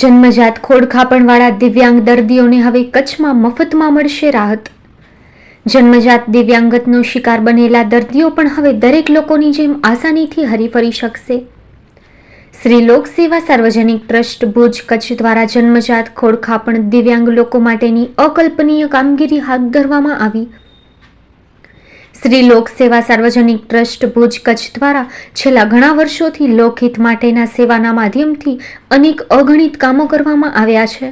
જન્મજાત ખોડખાપણવાળા દિવ્યાંગ દર્દીઓને હવે કચ્છમાં મફતમાં મળશે રાહત. જન્મજાત દિવ્યાંગતનો શિકાર બનેલા દર્દીઓ પણ હવે દરેક લોકોની જેમ આસાનીથી હરીફરી શકશે. શ્રી લોકસેવા સાર્વજનિક ટ્રસ્ટ ભુજ કચ્છ દ્વારા જન્મજાત ખોડખાપણ દિવ્યાંગ લોકો માટેની અકલ્પનીય કામગીરી હાથ ધરવામાં આવી. શ્રી લોક સેવા સાર્વજનિક ટ્રસ્ટ ભુજ કચ્છ દ્વારા છેલ્લા ઘણા વર્ષોથી લોકહિત માટેના સેવાના માધ્યમથી અનેક અગણિત કામો કરવામાં આવ્યા છે.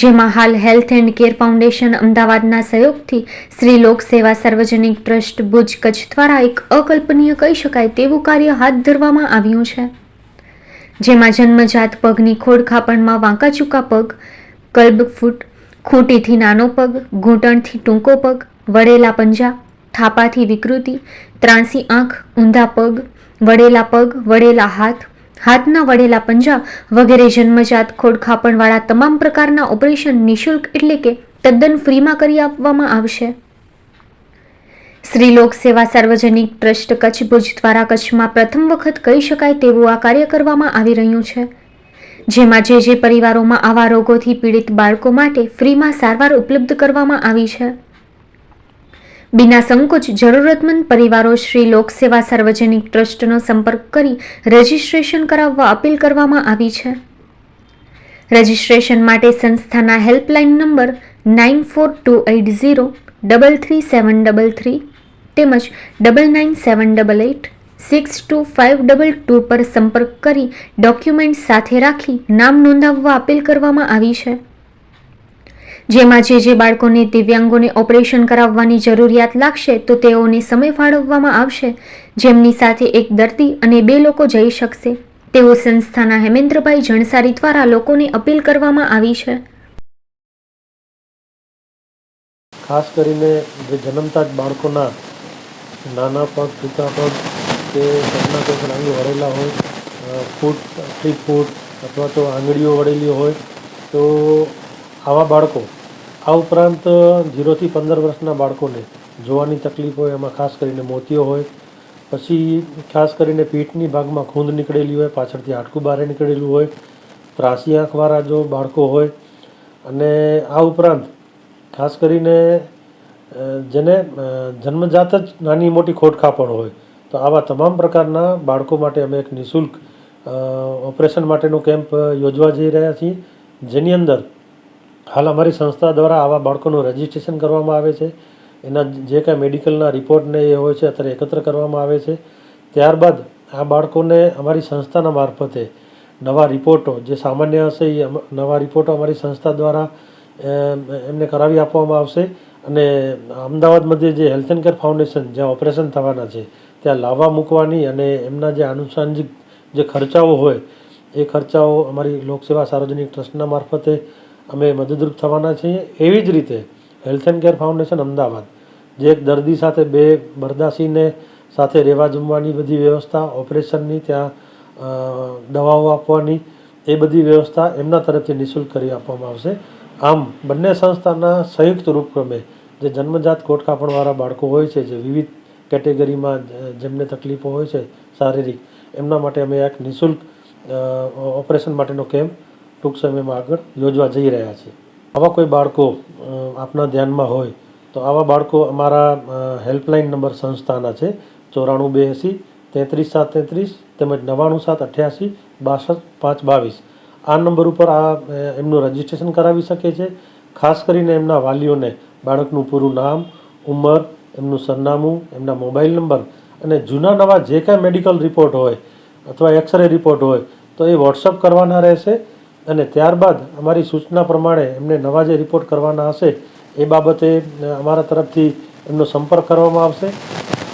જેમાં હાલ હેલ્થ એન્ડ કેર ફાઉન્ડેશન અમદાવાદના સહયોગથી શ્રી લોક સેવા સાર્વજનિક ટ્રસ્ટ ભુજ કચ્છ દ્વારા એક અકલ્પનીય કહી શકાય તેવું કાર્ય હાથ ધરવામાં આવ્યું છે. જેમાં જન્મજાત પગની ખોડખાપણમાં વાંકાચૂકા પગ, કલ્બ ફૂટ, ખૂટીથી નાનો પગ, ઘૂંટણથી ટૂંકો પગ, વળેલા પંજા થાપાથી વિકૃતિ ત્રાંસી આંખ, ઊંધા પગ, વળેલા પગ, વળેલા હાથ, હાથના વળેલા પંજા વગેરે જન્મજાત ખોડખાપણવાળા તમામ પ્રકારના ઓપરેશન નિઃશુલ્ક એટલે કે તદ્દન ફ્રીમાં કરી આપવામાં આવશે. શ્રી સેવા સાર્વજનિક ટ્રસ્ટ કચ્છ ભુજ દ્વારા કચ્છમાં પ્રથમ વખત કહી શકાય તેવું આ કાર્ય કરવામાં આવી રહ્યું છે. જેમાં જે જે પરિવારોમાં આવા રોગોથી પીડિત બાળકો માટે ફ્રીમાં સારવાર ઉપલબ્ધ કરવામાં આવી છે. બિના સંકોચ જરૂરતમંદ પરિવારો શ્રી લોકસેવા સાર્વજનિક ટ્રસ્ટનો સંપર્ક કરી રજિસ્ટ્રેશન કરાવવા અપીલ કરવામાં આવી છે. રજિસ્ટ્રેશન માટે સંસ્થાના helpline number nine four two eight zero double three seven double three તેમજ double nine seven double eight six two five double two પર સંપર્ક કરી ડોક્યુમેન્ટ સાથે રાખી નામ નોંધાવવા અપીલ કરવામાં આવી છે. જેમાં જે જે બાળકોને દિવ્યાંગોને ઓપરેશન કરાવવાની જરૂરિયાત લાગશે, તો તેઓને સમય ફાળવવામાં આવશે. જેમની સાથે એક દર્દી અને બે લોકો જઈ શકશે. તેઓ સંસ્થાના હેમેન્દ્રભાઈ જણસારી દ્વારા લોકોને અપીલ કરવામાં આવી છે. ખાસ કરીને જે જન્મતા જ બાળકોના નાના પગ ટૂંકા પગ કે ઘરના કોઈ આંગળી વળેલા હોય ફૂટ, થ્રી ફૂટ અથવા તો આંગળીઓ વળેલી હોય, તો આવા બાળકો, આ ઉપરાંત ઝીરોથી પંદર વર્ષના બાળકોને જોવાની તકલીફ હોય, એમાં ખાસ કરીને મોતિયો હોય, પછી ખાસ કરીને પીઠની ભાગમાં ખૂંદ નીકળેલી હોય, પાછળથી હાડકું બહાર નીકળેલું હોય, ત્રાસી આંખવાળા જો બાળકો હોય, અને આ ઉપરાંત ખાસ કરીને જેને જન્મજાત જ નાની મોટી ખોડખાપણ હોય, તો આવા તમામ પ્રકારના બાળકો માટે અમે એક નિઃશુલ્ક ઓપરેશન માટેનો કેમ્પ યોજવા જઈ રહ્યા છીએ, જેની અંદર હાલ અમારી સંસ્થા દ્વારા આવા બાળકોનું રજિસ્ટ્રેશન કરવામાં આવે છે. એના જે કાંઈ મેડિકલના રિપોર્ટને એ હોય છે, અત્યારે એકત્ર કરવામાં આવે છે. ત્યારબાદ આ બાળકોને અમારી સંસ્થાના મારફતે નવા રિપોર્ટો, જે સામાન્ય હશે એ નવા રિપોર્ટો અમારી સંસ્થા દ્વારા એમને કરાવી આપવામાં આવશે. અને અમદાવાદ મધ્યે જે હેલ્થ એન્ડ કેર ફાઉન્ડેશન જ્યાં ઓપરેશન થવાના છે, ત્યાં લાવવા મૂકવાની અને એમના જે આનુષાંગિક જે ખર્ચાઓ હોય, એ ખર્ચાઓ અમારી લોકસેવા સાર્વજનિક ટ્રસ્ટના મારફતે અમે મદદરૂપ થવાના છીએ. એવી જ રીતે health and care foundation Ahmedabad, જે એક દર્દી સાથે બે બરદાસીને સાથે રહેવા જમવાની બધી વ્યવસ્થા, ઓપરેશનની ત્યાં દવાઓ આપવાની, એ બધી વ્યવસ્થા એમના તરફથી નિઃશુલ્ક કરી આપવામાં આવશે. આમ બંને સંસ્થાના સંયુક્ત રૂપક્રમે જે જન્મજાત કોટકાપણવાળા બાળકો હોય છે, જે વિવિધ કેટેગરીમાં જેમને તકલીફો હોય છે શારીરિક, એમના માટે અમે એક નિઃશુલ્ક ઓપરેશન માટેનો કેમ્પ ટૂંક સમયમાં આગળ યોજવા જઈ રહ્યા છે. આવા કોઈ બાળકો આપના ધ્યાનમાં હોય તો આવા બાળકો અમારા હેલ્પલાઇન નંબર સંસ્થાના છે, ચોરાણું બે એંસી તેત્રીસ સાત તેત્રીસ તેમજ નવ્વાણું સાત અઠ્યાસી બાસઠ પાંચ બાવીસ. આ નંબર ઉપર આ એમનું રજિસ્ટ્રેશન કરાવી શકે છે. ખાસ કરીને એમના વાલીઓને બાળકનું પૂરું નામ, ઉંમર, એમનું સરનામું, એમના મોબાઈલ નંબર અને જૂના નવા જે કાંઈ મેડિકલ રિપોર્ટ હોય અથવા એક્સરે રિપોર્ટ હોય તો એ વોટ્સઅપ કરવાના રહેશે. અને ત્યારબાદ અમારી સૂચના પ્રમાણે એમને નવા જે રિપોર્ટ કરવાના હશે, એ બાબતે અમારા તરફથી એમનો સંપર્ક કરવામાં આવશે.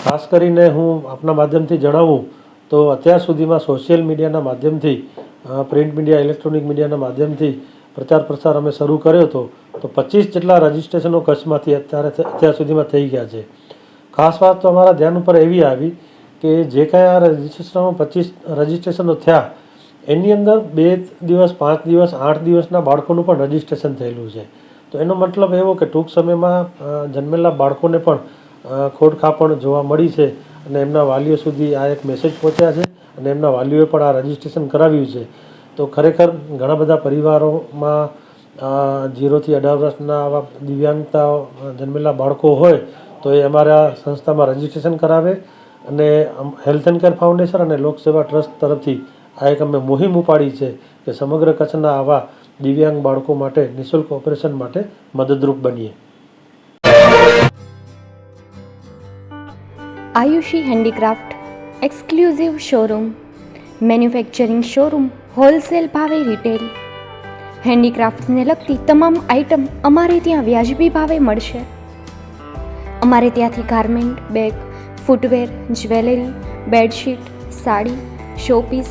ખાસ કરીને હું આપના માધ્યમથી જણાવું તો અત્યાર સુધીમાં સોશિયલ મીડિયાના માધ્યમથી પ્રિન્ટ મીડિયા ઇલેક્ટ્રોનિક મીડિયાના માધ્યમથી પ્રચાર પ્રસાર અમે શરૂ કર્યો હતો, તો પચીસ જેટલા રજિસ્ટ્રેશનો કચ્છમાંથી અત્યારે અત્યાર સુધીમાં થઈ ગયા છે. ખાસ વાત તો અમારા ધ્યાન ઉપર એવી આવી કે જે કાંઈ આ રજિસ્ટ્રેશનો, પચીસ રજિસ્ટ્રેશનો થયા એની અંદર બે દિવસ, પાંચ દિવસ, આઠ દિવસના બાળકોનું પણ રજિસ્ટ્રેશન થયેલું છે. તો એનો મતલબ એવો કે ટૂંક સમયમાં જન્મેલા બાળકોને પણ ખોડખાપણ જોવા મળી છે અને એમના વાલીઓ સુધી આ એક મેસેજ પહોંચ્યા છે અને એમના વાલીઓએ પણ આ રજિસ્ટ્રેશન કરાવ્યું છે. તો ખરેખર ઘણા બધા પરિવારોમાં જીરોથી અઢાર વર્ષના આવા દિવ્યાંગતા જન્મેલા બાળકો હોય, તો એ અમારા સંસ્થામાં રજીસ્ટ્રેશન કરાવે અને હેલ્થ એન્ડ કેર ફાઉન્ડેશન અને લોકસેવા ટ્રસ્ટ તરફથી આ એક અમે મુહિમ ઉપાડી છે કે સમગ્ર કચ્છના આવા દિવ્યાંગ બાળકો માટે નિઃશુલ્ક ઓપરેશન માટે મદદરૂપ બનીએ. Ayushi handicraft, exclusive showroom, manufacturing showroom, wholesale ભાવે રિટેલ. હેન્ડીક્રાફ્ટ્સને લગતી તમામ આઇટમ અમારે ત્યાં વ્યાજબી ભાવે મળશે. અમારે ત્યાંથી garment, bag, footwear, jewellery, bedsheet, sari, showpiece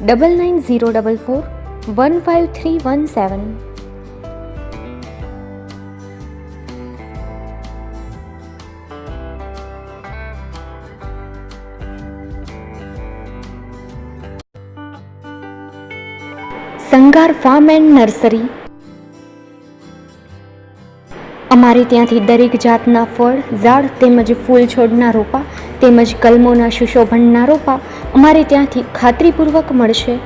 double nine zero double four one five three one seven Sangar farm and nursery અમારે ત્યાંથી દરેક જાતના ફળ, ઝાડ તેમજ ફૂલ છોડના રોપા તેમજ કલમોના સુશોભનના રોપા અમારે ત્યાંથી ખાતરીપૂર્વક મળશે.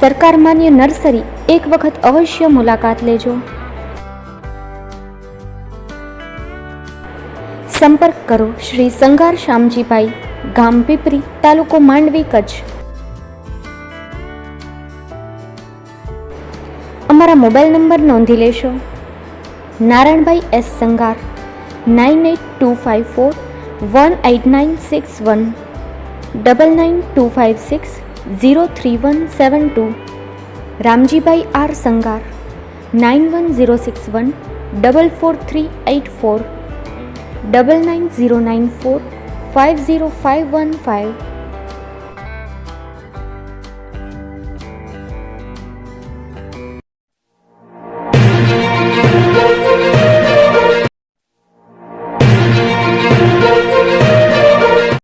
સરકાર માન્ય નર્સરી એક વખત અવશ્ય મુલાકાત લેજો. સંપર્ક કરો શ્રી સંગાર શ્યામજીભાઈ, ગામ પીપરી, તાલુકો માંડવી, કચ્છ. અમારા મોબાઈલ નંબર નોંધી લેશો. Narayanbhai S Sangar. Nine eight two five four one eight nine six one double nine two five six zero three one seven two Ramjibhai R Sangar nine one zero six one double four three eight four double nine zero nine four five zero five one five